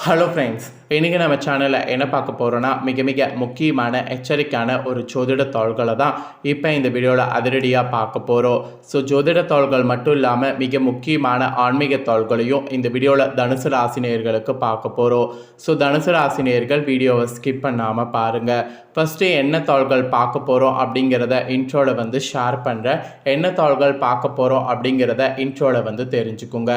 Hello friends இன்றைக்கி நம்ம சேனலில் என்ன பார்க்க போகிறோன்னா மிக மிக முக்கியமான எச்சரிக்கையான ஒரு ஜோதிட தாள்களை தான் இப்போ இந்த வீடியோவில் அதிரடியாக பார்க்க போகிறோம் ஸோ ஜோதிட தாள்கள் மட்டும் இல்லாமல் மிக முக்கியமான ஆன்மீக தாள்களையும் இந்த வீடியோவில் தனுசு ராசினியர்களுக்கு பார்க்க போகிறோம் ஸோ தனுசு ராசினியர்கள் வீடியோவை ஸ்கிப் பண்ணாமல் பாருங்கள் ஃபஸ்ட்டு என்ன தாள்கள் பார்க்க போகிறோம் அப்படிங்கிறத இன்ட்ரோவில் வந்து ஷேர் பண்ணுறேன் என்ன தாள்கள் பார்க்க போகிறோம் அப்படிங்கிறத இன்ட்ரோவில் வந்து தெரிஞ்சுக்குங்க.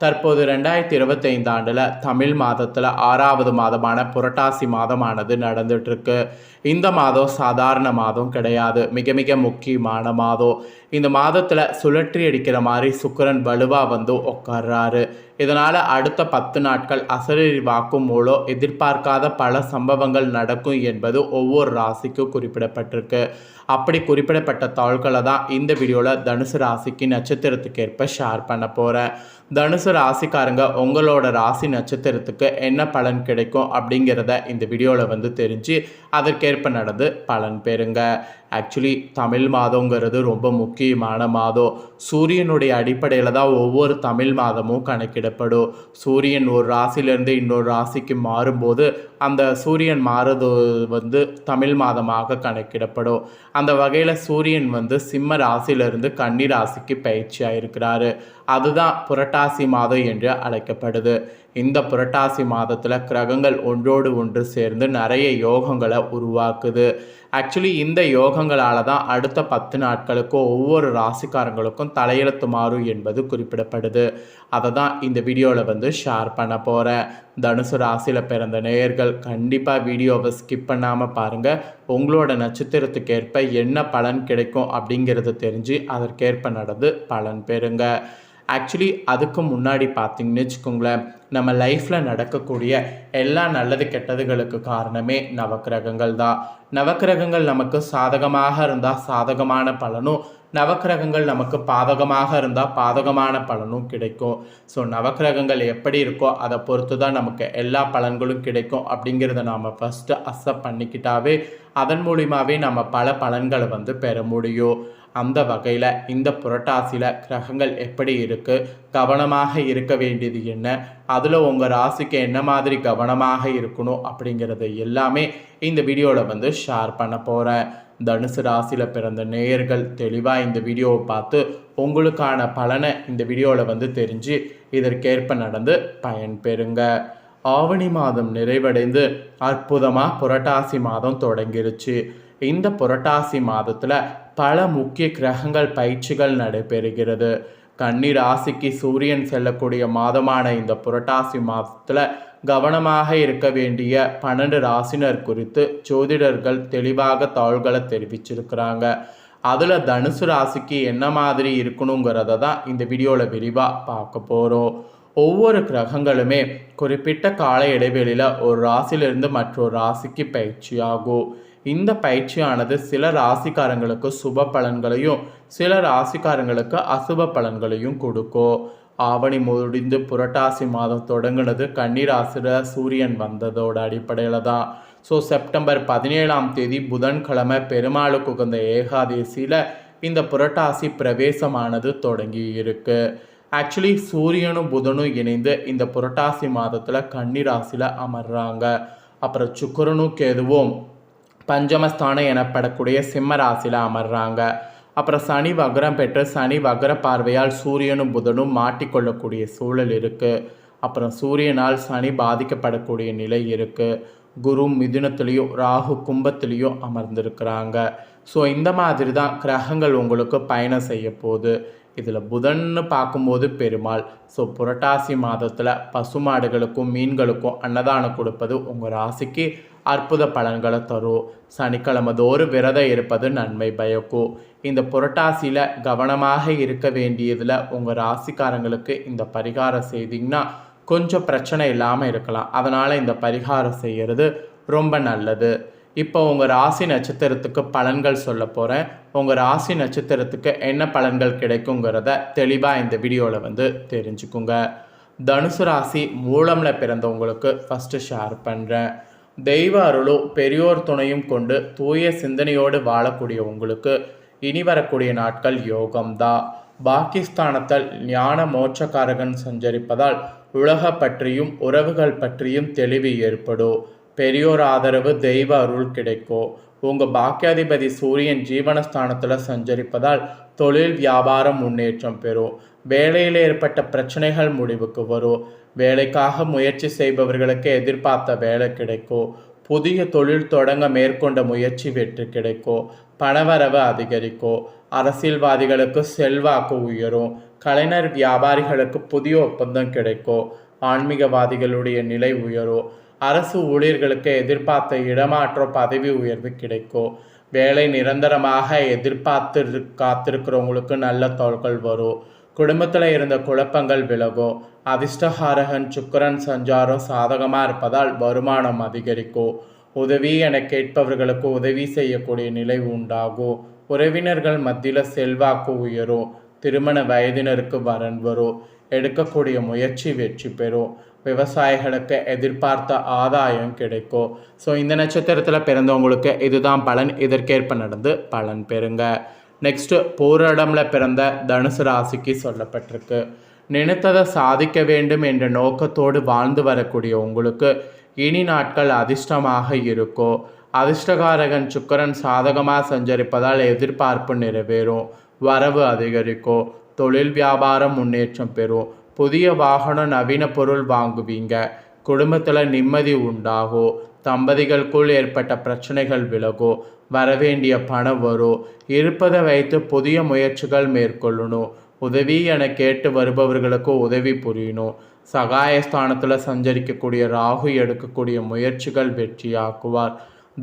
தற்போது ரெண்டாயிரத்தி இருபத்தைந்து ஆண்டில் தமிழ் மாதத்தில் ஆறாவது மாதமான புரட்டாசி மாதமானது நடந்துட்டுருக்கு. இந்த மாதம் சாதாரண மாதம் கிடையாது. மிக மிக முக்கியமான மாதம். இந்த மாதத்தில் சுழற்றி அடிக்கிற மாதிரி சுக்கரன் வலுவாக வந்து உட்கார்றாரு இதனால் அடுத்த பத்து நாட்கள் அசரீரி வாக்கும் மூலம் எதிர்பார்க்காத பல சம்பவங்கள் நடக்கும் என்பது ஒவ்வொரு ராசிக்கும் குறிப்பிடப்பட்டிருக்கு. அப்படி குறிப்பிடப்பட்ட தாள்களை தான் இந்த வீடியோவில் தனுசு ராசிக்கு நட்சத்திரத்துக்கு ஏற்ப ஷேர் பண்ண போகிறேன் தனுசு ராசிக்காரங்க உங்களோட ராசி நட்சத்திரத்துக்கு என்ன பலன் கிடைக்கும் அப்படிங்கிறத இந்த வீடியோவில் வந்து தெரிஞ்சு அதற்கேற்ப நடந்து பலன் பெறுங்க. ஆக்சுவலி தமிழ் மாதங்கிறது ரொம்ப முக்கியமான மாதம் சூரியனுடைய அடிப்படையில் தான் ஒவ்வொரு தமிழ் மாதமும் கணக்கிடப்படும் சூரியன் ஒரு ராசியிலேருந்து இன்னொரு ராசிக்கு மாறும்போது அந்த சூரியன் மாறுது வந்து தமிழ் மாதமாக கணக்கிடப்படும். அந்த வகையில் சூரியன் வந்து சிம்ம ராசியிலிருந்து கன்னி ராசிக்கு பயிற்சியாக இருக்கிறாரு அதுதான் புரட்டாசி மாதம் என்று அழைக்கப்படுது. இந்த புரட்டாசி மாதத்தில் கிரகங்கள் ஒன்றோடு ஒன்று சேர்ந்து நிறைய யோகங்களை உருவாக்குது. ஆக்சுவலி இந்த யோகங்களால் தான் அடுத்த பத்து நாட்களுக்கும் ஒவ்வொரு ராசிக்காரங்களுக்கும் தலையெழுத்து மாறும் என்பது குறிப்பிடப்படுது. அதை தான் இந்த வீடியோவில் வந்து ஷேர் பண்ண போகிறேன் தனுசு ராசியில் பிறந்த நேயர்கள் கண்டிப்பாக வீடியோவை ஸ்கிப் பண்ணாமல் பாருங்கள் உங்களோட நட்சத்திரத்துக்கு ஏற்ப என்ன பலன் கிடைக்கும் அப்படிங்கிறத தெரிஞ்சு அதற்கேற்ப நடந்து பலன் பெறுங்க. ஆக்சுவலி அதுக்கு முன்னாடி பார்த்தீங்கன்னு வச்சுக்கோங்களேன் நம்ம லைஃப்பில் நடக்கக்கூடிய எல்லா நல்லது கெட்டதுகளுக்கு காரணமே நவக்கிரகங்கள் தான். நவக்கிரகங்கள் நமக்கு சாதகமாக இருந்தால் சாதகமான பலனும் நவக்கிரகங்கள் நமக்கு பாதகமாக இருந்தால் பாதகமான பலனும் கிடைக்கும். ஸோ நவக்கிரகங்கள் எப்படி இருக்கோ அதை பொறுத்து தான் நமக்கு எல்லா பலன்களும் கிடைக்கும் அப்படிங்கிறத நாம் ஃபஸ்ட்டு அக்செப்ட் பண்ணிக்கிட்டாவே அதன் மூலியமாகவே நம்ம பல பலன்களை வந்து பெற முடியும். அந்த வகையில் இந்த புரட்டாசியில் கிரகங்கள் எப்படி இருக்குது கவனமாக இருக்க வேண்டியது என்ன? அதில் உங்கள் ராசிக்கு என்ன மாதிரி கவனமாக இருக்கணும்? அப்படிங்கிறது எல்லாமே இந்த வீடியோவில் வந்து ஷேர் பண்ண போகிறேன் தனுசு ராசியில் பிறந்த நேயர்கள் தெளிவாக இந்த வீடியோவை பார்த்து உங்களுக்கான பலனை இந்த வீடியோவில் வந்து தெரிஞ்சு இதற்கேற்ப நடந்து பயன்பெறுங்க. ஆவணி மாதம் நிறைவடைந்து அற்புதமாக புரட்டாசி மாதம் தொடங்கிருச்சு. இந்த புரட்டாசி மாதத்தில் பல முக்கிய கிரகங்கள் பயிற்சிகள் நடைபெறுகிறது. கன்னி ராசிக்கு சூரியன் செல்லக்கூடிய மாதமான இந்த புரட்டாசி மாதத்தில் கவனமாக இருக்க வேண்டிய பன்னெண்டு ராசினர் குறித்து ஜோதிடர்கள் தெளிவாக தாள்களை தெரிவிச்சிருக்கிறாங்க. அதில் தனுசு ராசிக்கு என்ன மாதிரி இருக்கணுங்கிறத தான் இந்த வீடியோவில் விரிவாக பார்க்க போகிறோம் ஒவ்வொரு கிரகங்களுமே குறிப்பிட்ட கால இடைவெளியில் ஒரு ராசியிலிருந்து மற்றொரு ராசிக்கு பயிற்சியாகும். இந்த பயிற்சியானது சில ராசிக்காரங்களுக்கு சுப பலன்களையும் சில ராசிக்காரங்களுக்கு அசுப பலன்களையும் கொடுக்கும் ஆவணி முடிந்து புரட்டாசி மாதம் தொடங்கினது கன்னிராசியில் சூரியன் வந்ததோட அடிப்படையில் தான். ஸோ செப்டம்பர் பதினேழாம் தேதி புதன்கிழமை பெருமாளுக்கு உகந்த ஏகாதேசியில் இந்த புரட்டாசி பிரவேசமானது தொடங்கி இருக்கு. ஆக்சுவலி சூரியனும் புதனும் இணைந்து இந்த புரட்டாசி மாதத்தில் கன்னிராசியில் அமர்றாங்க. அப்புறம் சுக்கரனும் கேதுவும் பஞ்சமஸ்தானம் எனப்படக்கூடிய சிம்ம ராசியில் அமர்றாங்க. அப்புறம் சனி வக்ரம் பெற்று சனி வக்ர பார்வையால் சூரியனும் புதனும் மாட்டிக்கொள்ளக்கூடிய சூழல் இருக்குது அப்புறம் சூரியனால் சனி பாதிக்கப்படக்கூடிய நிலை இருக்குது குரு மிதுனத்துலேயும் ராகு கும்பத்துலேயும் அமர்ந்திருக்கிறாங்க. ஸோ இந்த மாதிரி தான் கிரகங்கள் உங்களுக்கு பயணம் செய்ய போகுது. இதில் புதன்னு பார்க்கும்போது பெருமாள். ஸோ புரட்டாசி மாதத்தில் பசுமாடுகளுக்கும் மீன்களுக்கும் அன்னதானம் கொடுப்பது உங்கள் ராசிக்கு அற்புத பலன்களை தரும் சனிக்கிழமை தோறும் விரதம் இருப்பது நன்மை பயக்கும் இந்த புரட்டாசியில் கவனமாக இருக்க வேண்டியதில் உங்கள் ராசிக்காரங்களுக்கு இந்த பரிகாரம் செய்தீங்கன்னா கொஞ்சம் பிரச்சனை இல்லாமல் இருக்கலாம். அதனால் இந்த பரிகாரம் செய்கிறது ரொம்ப நல்லது. இப்போ உங்கள் ராசி நட்சத்திரத்துக்கு பலன்கள் சொல்ல போகிறேன் உங்கள் ராசி நட்சத்திரத்துக்கு என்ன பலன்கள் கிடைக்குங்கிறத தெளிவாக இந்த வீடியோவில் வந்து தெரிஞ்சுக்குங்க. தனுசு ராசி மூலமில் பிறந்தவங்களுக்கு ஃபஸ்ட்டு ஷேர் பண்ணுறேன் தெய்வ அருளோ பெரியோர் துணையும் கொண்டு தூய சிந்தனையோடு வாழக்கூடிய உங்களுக்கு இனி வரக்கூடிய நாட்கள் யோகம்தான் பாகிஸ்தானத்தில் ஞான மோட்சக்காரகன் சஞ்சரிப்பதால் உலக பற்றியும் உறவுகள் பற்றியும் தெளிவு ஏற்படும். பெரியோர் ஆதரவு தெய்வ அருள் கிடைக்கும் உங்கள் பாக்கியாதிபதி சூரியன் ஜீவனஸ்தானத்தில் சஞ்சரிப்பதால் தொழில் வியாபாரம் முன்னேற்றம் பெறும். வேலையில் ஏற்பட்ட பிரச்சனைகள் முடிவுக்கு வரும். வேலைக்காக முயற்சி செய்பவர்களுக்கு எதிர்பார்த்த வேலை கிடைக்கும். புதிய தொழில் தொடங்க மேற்கொண்ட முயற்சி வெற்றி கிடைக்கும். பணவரவு அதிகரிக்கும். அரசியல்வாதிகளுக்கு செல்வாக்கு உயரும். கலைஞர் வியாபாரிகளுக்கு புதிய ஒப்பந்தம் கிடைக்கும். ஆன்மீகவாதிகளுடைய நிலை உயரும். அரசு ஊழியர்களுக்கு எதிர்பார்த்த இடமாற்ற பதவி உயர்வு கிடைக்கும். வேலை நிரந்தரமாக எதிர்பார்த்து காத்திருக்கிறவங்களுக்கு நல்ல தொல்கள் வரும். குடும்பத்தில் இருந்த குழப்பங்கள் விலகும் அதிர்ஷ்டஹாரகன் சுக்கரன் சஞ்சாரம் சாதகமாக இருப்பதால் வருமானம் அதிகரிக்கும் உதவி என கேட்பவர்களுக்கு உதவி செய்யக்கூடிய நிலை உண்டாகும் உறவினர்கள் மத்தியில் செல்வாக்கு உயரும் திருமண வயதினருக்கு வரன் வரும் எடுக்கக்கூடிய முயற்சி வெற்றி பெறும் விவசாயிகளுக்கு எதிர்பார்த்த ஆதாயம் கிடைக்கும் ஸோ இந்த நட்சத்திரத்தில் பிறந்தவங்களுக்கு இதுதான் பலன். இதற்கேற்ப நடந்து பலன் பெறுங்க. நெக்ஸ்ட்டு போராடம்ல பிறந்த தனுசு ராசிக்கு சொல்லப்பட்டிருக்கு. நினைத்ததை சாதிக்க வேண்டும் என்ற நோக்கத்தோடு வாழ்ந்து வரக்கூடிய உங்களுக்கு இனி நாட்கள் அதிர்ஷ்டமாக இருக்கோ அதிர்ஷ்டகாரகன் சுக்கரன் சாதகமாக சஞ்சரிப்பதால் எதிர்பார்ப்பு நிறைவேறும். வரவு அதிகரிக்கும். தொழில் வியாபாரம் முன்னேற்றம் பெறும். புதிய வாகனம் நவீன பொருள் வாங்குவீங்க. குடும்பத்தில் நிம்மதி உண்டாகும். தம்பதிகளுக்குள் ஏற்பட்ட பிரச்சனைகள் விலகோ வரவேண்டிய பணம் வரும் இருப்பதை வைத்து புதிய முயற்சிகள் மேற்கொள்ளணும் உதவி என கேட்டு வருபவர்களுக்கு உதவி புரியணும் சகாயஸ்தானத்தில் சஞ்சரிக்கக்கூடிய ராகு எடுக்கக்கூடிய முயற்சிகள் வெற்றியாக்குவார்.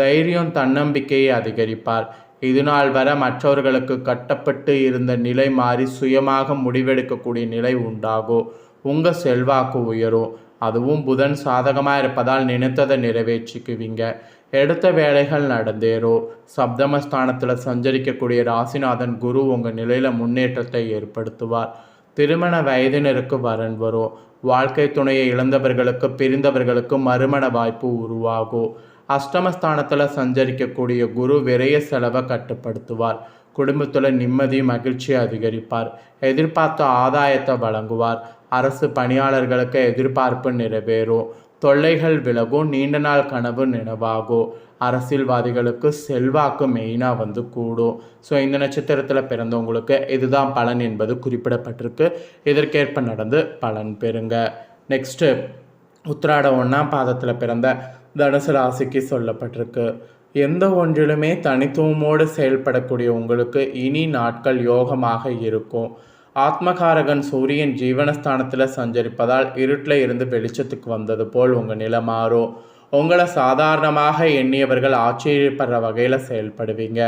தைரியம் தன்னம்பிக்கையை அதிகரிப்பார். இதுநாள் வர மற்றவர்களுக்கு கட்டப்பட்டு இருந்த நிலை மாறி சுயமாக முடிவெடுக்கக்கூடிய நிலை உண்டாகும் உங்கள் செல்வாக்கு உயரும். அதுவும் புதன் சாதகமாக இருப்பதால் நினைத்ததை நிறைவேற்றிக்குவீங்க. எடுத்த வேலைகள் நடந்தேறும் சப்தமஸ்தானத்தில் சஞ்சரிக்கக்கூடிய ராசிநாதன் குரு உங்கள் நிலையில் முன்னேற்றத்தை ஏற்படுத்துவார். திருமண வயதினருக்கு வரன் வரும் வாழ்க்கை துணையை இழந்தவர்களுக்கு பிரிந்தவர்களுக்கு மறுமண வாய்ப்பு உருவாகும் அஷ்டமஸ்தானத்தில் சஞ்சரிக்கக்கூடிய குரு விரைய செலவை கட்டுப்படுத்துவார். குடும்பத்தில் நிம்மதி மகிழ்ச்சி அதிகரிப்பார். எதிர்பார்த்த ஆதாயத்தை வழங்குவார். அரசு பணியாளர்களுக்கு எதிர்பார்ப்பு நிறைவேறும் தொல்லைகள் விலகும் நீண்ட நாள் கனவு நினைவாகும் அரசியல்வாதிகளுக்கு செல்வாக்கு மெயினாக வந்து கூடும். ஸோ இந்த நட்சத்திரத்தில் பிறந்தவங்களுக்கு இதுதான் பலன் என்பது குறிப்பிடப்பட்டிருக்கு. இதற்கேற்ப நடந்து பலன் பெறுங்க. நெக்ஸ்ட்டு உத்திராட ஒன்றாம் பாதத்தில் பிறந்த தனுசு ராசிக்கு சொல்லப்பட்டிருக்கு. எந்த ஒன்றிலுமே தனித்துவமோடு செயல்படக்கூடிய உங்களுக்கு இனி நாட்கள் யோகமாக இருக்கும். ஆத்மகாரகன் சூரியன் ஜீவனஸ்தானத்தில் சஞ்சரிப்பதால் இருட்டில் இருந்து வெளிச்சத்துக்கு வந்தது போல் உங்கள் நிலை மாறும். உங்களை சாதாரணமாக எண்ணியவர்கள் ஆச்சரியப்படுற வகையில் செயல்படுவீங்க.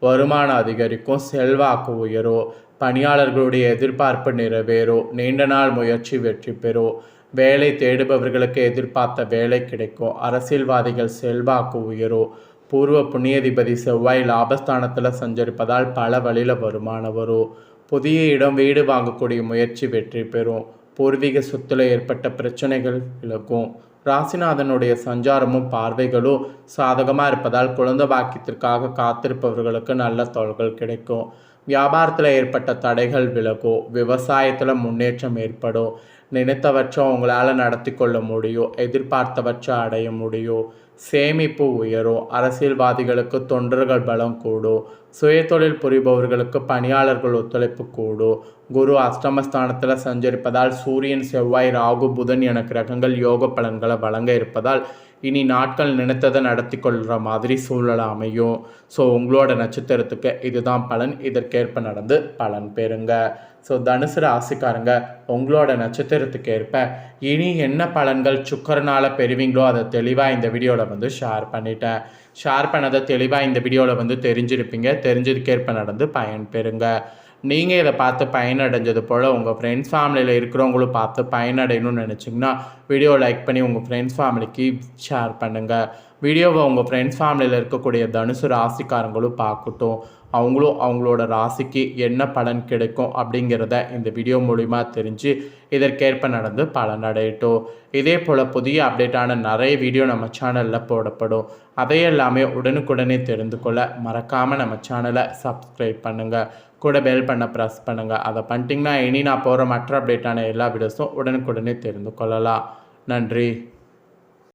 வருமானம் அதிகரிக்கும் செல்வாக்கு உயரும் பணியாளர்களுடைய எதிர்பார்ப்பு நிறைவேறும் நீண்ட நாள் முயற்சி வெற்றி பெறும். வேலை தேடுபவர்களுக்கு எதிர்பார்த்த வேலை கிடைக்கும். அரசியல்வாதிகள் செல்வாக்கு உயரும். பூர்வ புண்ணியதிபதி செவ்வாய் லாபஸ்தானத்தில் சஞ்சரிப்பதால் பல வழியில் வருமானம் வரும். புதிய இடம் வீடு வாங்கக்கூடிய முயற்சி வெற்றி பெறும். பூர்வீக சொத்துல ஏற்பட்ட பிரச்சனைகள் விலகும். ராசிநாதனுடைய சஞ்சாரமும் பார்வைகளும் சாதகமாக இருப்பதால் குழந்தை பாக்கியத்திற்காக காத்திருப்பவர்களுக்கு நல்ல தொல்கள் கிடைக்கும். வியாபாரத்தில் ஏற்பட்ட தடைகள் விலகும். விவசாயத்தில் முன்னேற்றம் ஏற்படும். நினைத்தவற்றை உங்களால் நடத்தி கொள்ள முடியும் எதிர்பார்த்தவற்றை அடைய முடியும் சேமிப்பு உயரும் அரசியல்வாதிகளுக்கு தொண்டர்கள் பலம் கூடும் சுயதொழில் புரிபவர்களுக்கு பணியாளர்கள் ஒத்துழைப்பு கூடும் குரு அஷ்டமஸ்தானத்தில் சஞ்சரிப்பதால் சூரியன் செவ்வாய் ராகு புதன் என கிரகங்கள் யோக பலன்களை வழங்க இருப்பதால் இனி நாட்கள் நினைத்ததை நடத்தி கொள்கிற மாதிரி சூழல் அமையும். ஸோ உங்களோட நட்சத்திரத்துக்கு இதுதான் பலன். இதற்கேற்ப நடந்து பலன் பெறுங்க. ஸோ தனுசு ராசிக்காரங்க உங்களோட நட்சத்திரத்துக்கு ஏற்ப இனி என்ன பலன்கள் சுக்கரனால் பெறுவீங்களோ அதை தெளிவாக இந்த வீடியோவில் வந்து ஷேர் பண்ணிட்டேன். ஷேர் பண்ணதை தெளிவாக இந்த வீடியோவில் வந்து தெரிஞ்சிருப்பீங்க. தெரிஞ்சதுக்கேற்ப நடந்து பயன் பெறுங்க. நீங்கள் இதை பார்த்து பயனடைஞ்சது போல் உங்கள் ஃப்ரெண்ட்ஸ் ஃபேமிலியில் இருக்கிறவங்களும் பார்த்து பயனடையணும்னு நினச்சிங்கன்னா வீடியோ லைக் பண்ணி உங்கள் ஃப்ரெண்ட்ஸ் ஃபேமிலிக்கு ஷேர் பண்ணுங்கள் வீடியோவை உங்கள் ஃப்ரெண்ட்ஸ் ஃபேமிலியில் இருக்கக்கூடிய தனுசு ராசிக்காரங்களும் பார்க்கட்டும். அவங்களும் அவங்களோட ராசிக்கு என்ன பலன் கிடைக்கும் அப்படிங்கிறத இந்த வீடியோ மூலிமா தெரிஞ்சு இதற்கேற்ப நடந்து பலன் அடையட்டும். இதே போல் புதிய அப்டேட்டான நிறைய வீடியோ நம்ம சேனலில் போடப்படும். அதையெல்லாமே உடனுக்குடனே தெரிந்து கொள்ள மறக்காமல் நம்ம சேனலை சப்ஸ்கிரைப் பண்ணுங்கள் கூட பெல் பண்ண ப்ரெஸ் பண்ணுங்கள் அதை பண்ணிட்டிங்கன்னா இனி நான் போகிற மற்ற அப்டேட்டான எல்லா வீடியோஸும் உடனுக்குடனே தெரிந்து கொள்ளலாம். நன்றி.